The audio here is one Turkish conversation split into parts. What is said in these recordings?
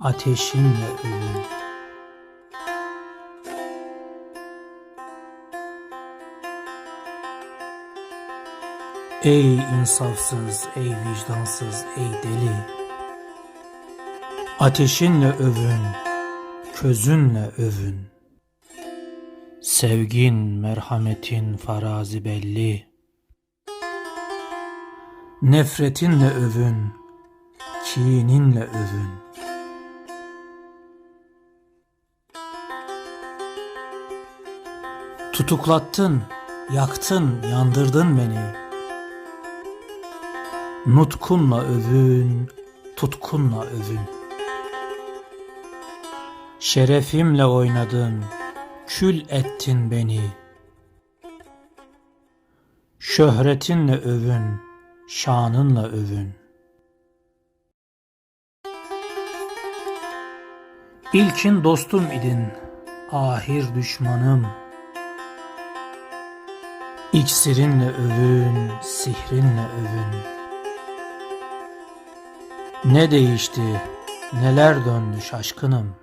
ateşinle övün. Ey insafsız, ey vicdansız, ey deli. Ateşinle övün, közünle övün. Sevgin, merhametin farazi belli. Nefretinle övün, kininle övün. Tutuklattın, yaktın, yandırdın beni. Nutkunla övün, tutkunla övün. Şerefimle oynadın, kül ettin beni. Şöhretinle övün, şanınla övün. İlkin dostum idin, ahir düşmanım. İksirinle övün, sihrinle övün. Ne değişti, neler döndü şaşkınım.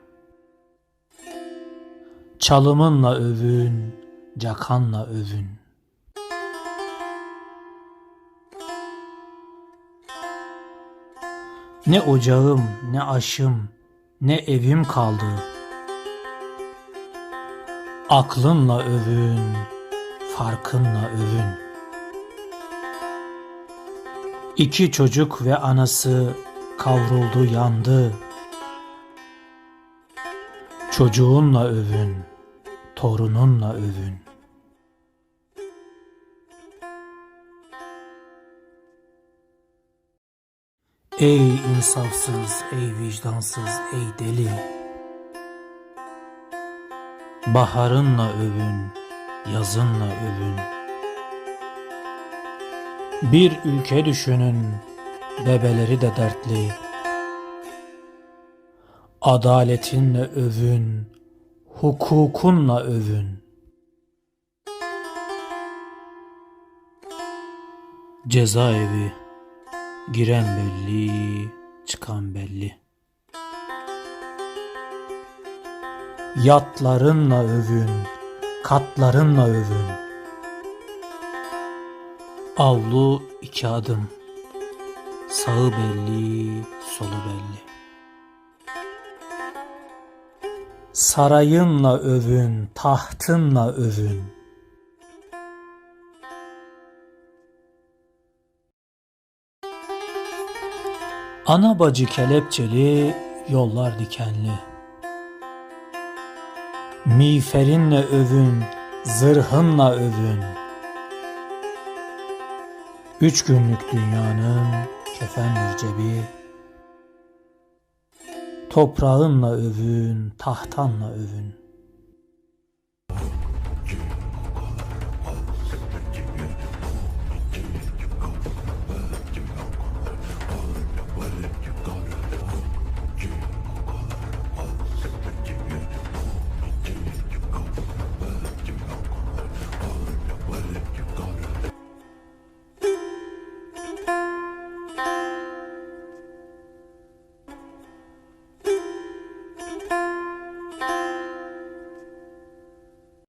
Çalımınla övün, cakanla övün. Ne ocağım, ne aşım, ne evim kaldı. Aklınla övün, farkınla övün. İki çocuk ve anası kavruldu yandı. Çocuğunla övün, torununla övün. Ey insafsız, ey vicdansız, ey deli. Baharınla övün, yazınla övün. Bir ülke düşünün, bebeleri de dertli. Adaletinle övün, hukukunla övün. Cezaevi giren belli, çıkan belli. Yatlarınla övün, katlarınla övün. Avlu iki adım, sağı belli, solu belli. Sarayınla övün, tahtınla övün. Ana bacı kelepçeli, yollar dikenli. Miğferinle övün, zırhınla övün. Üç günlük dünyanın kefendir cebi. Toprağınla övün, tahtanla övün.